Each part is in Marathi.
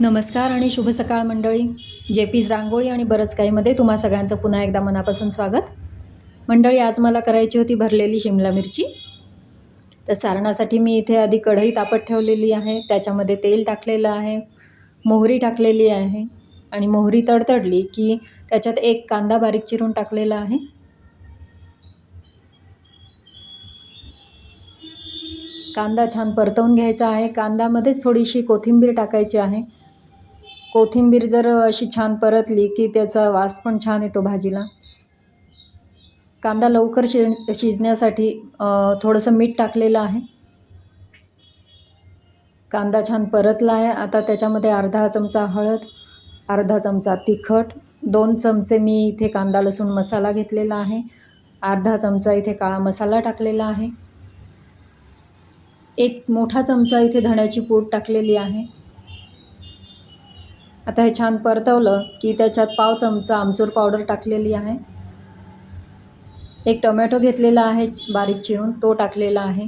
नमस्कार आणि शुभ सकाळ मंडळी. जे पीज रांगोळी आणि बरंच काहीमध्ये तुम्हा सगळ्यांचं पुन्हा एकदा मनापासून स्वागत. मंडळी आज मला करायची होती भरलेली शिमला मिरची. तर सारणासाठी मी इथे आधी कढई तापत ठेवलेली आहे त्याच्यामध्ये तेल टाकलेलं आहे मोहरी टाकलेली आहे आणि मोहरी तडतडली की त्याच्यात एक कांदा बारीक चिरून टाकलेला आहे. कांदा छान परतवून घ्यायचा आहे. कांद्यामध्येच थोडीशी कोथिंबीर टाकायची आहे. कोथिंबीर जर अशी छान परतली की त्याचा वास पण छान येतो भाजीला. कांदा लवकर शिज शिजण्यासाठी थोडंसं मीठ टाकलेलं आहे. कांदा छान परतला आहे. आता त्याच्यामध्ये अर्धा चमचा हळद अर्धा चमचा तिखट दोन चमचे मी इथे कांदा लसूण मसाला घेतलेला आहे. अर्धा चमचा इथे काळा मसाला टाकलेला आहे. एक मोठा चमचा इथे धण्याची पूड टाकलेली आहे. आता हे छान परतवलं की त्याच्यात पाव चमचा आमचूर पावडर टाकलेली आहे. एक टोमॅटो घेतलेला आहे बारीक चिरून तो टाकलेला आहे.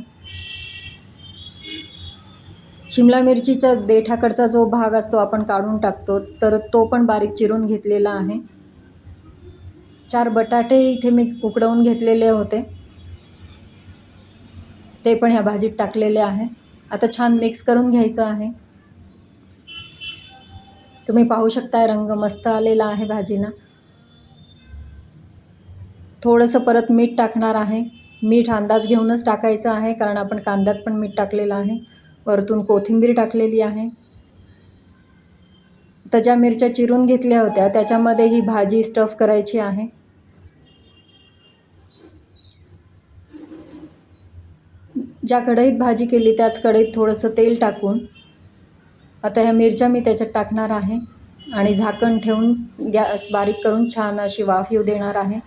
शिमला मिरचीचा देठाकडचा जो भाग असतो आपण काढून टाकतो तर तो पण बारीक चिरून घेतलेला आहे. चार बटाटे इथे मी उकडवून घेतलेले होते. ते पण ह्या भाजीत टाकलेले आहे आता छान मिक्स करून घ्यायचं आहे. तुम्ही पाहू शकताय रंग मस्त आलेला आहे भाजीला थोडंसं परत मीठ टाकणार आहे. मीठ अंदाज घेऊनच टाकायचं आहे कारण आपण कांद्यात पण मीठ टाकलेलं आहे. वरतून कोथिंबीर टाकलेली आहे. आता ज्या मिरच्या चिरून घेतल्या होत्या त्याच्यामध्ये ही भाजी स्टफ करायची आहे. ज्या कढईत भाजी केली त्याच कढईत थोडंसं तेल टाकून आता ह्या मिरच्या मी त्याच्यात टाकणार आहे आणि झाकण ठेवून गॅस बारीक करून छान अशी वाफ येऊ देणार आहे.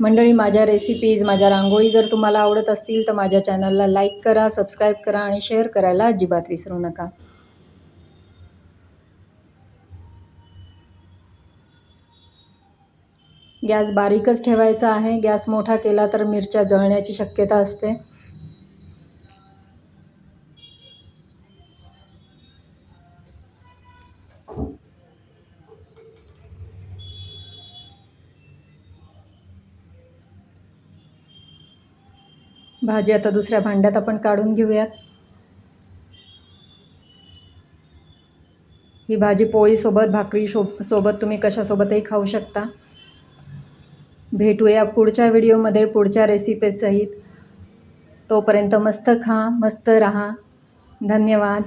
मंडळी माझ्या रेसिपीज माझ्या रांगोळी जर तुम्हाला आवडत असतील तर माझ्या चॅनलला लाईक करा सबस्क्राईब करा आणि शेअर करायला अजिबात विसरू नका. गॅस बारीकच ठेवायचा आहे. गॅस मोठा केला तर मिरच्या जळण्याची शक्यता असते. भाजी आता दुसऱ्या भांड्यात आपण काढून घेऊयात. ही भाजी पोळीसोबत भाकरी शो सोबत तुम्ही कशासोबतही खाऊ शकता. भेटूया पुढच्या व्हिडिओमध्ये पुढच्या रेसिपीसहित तोपर्यंत मस्त खा मस्त रहा. धन्यवाद.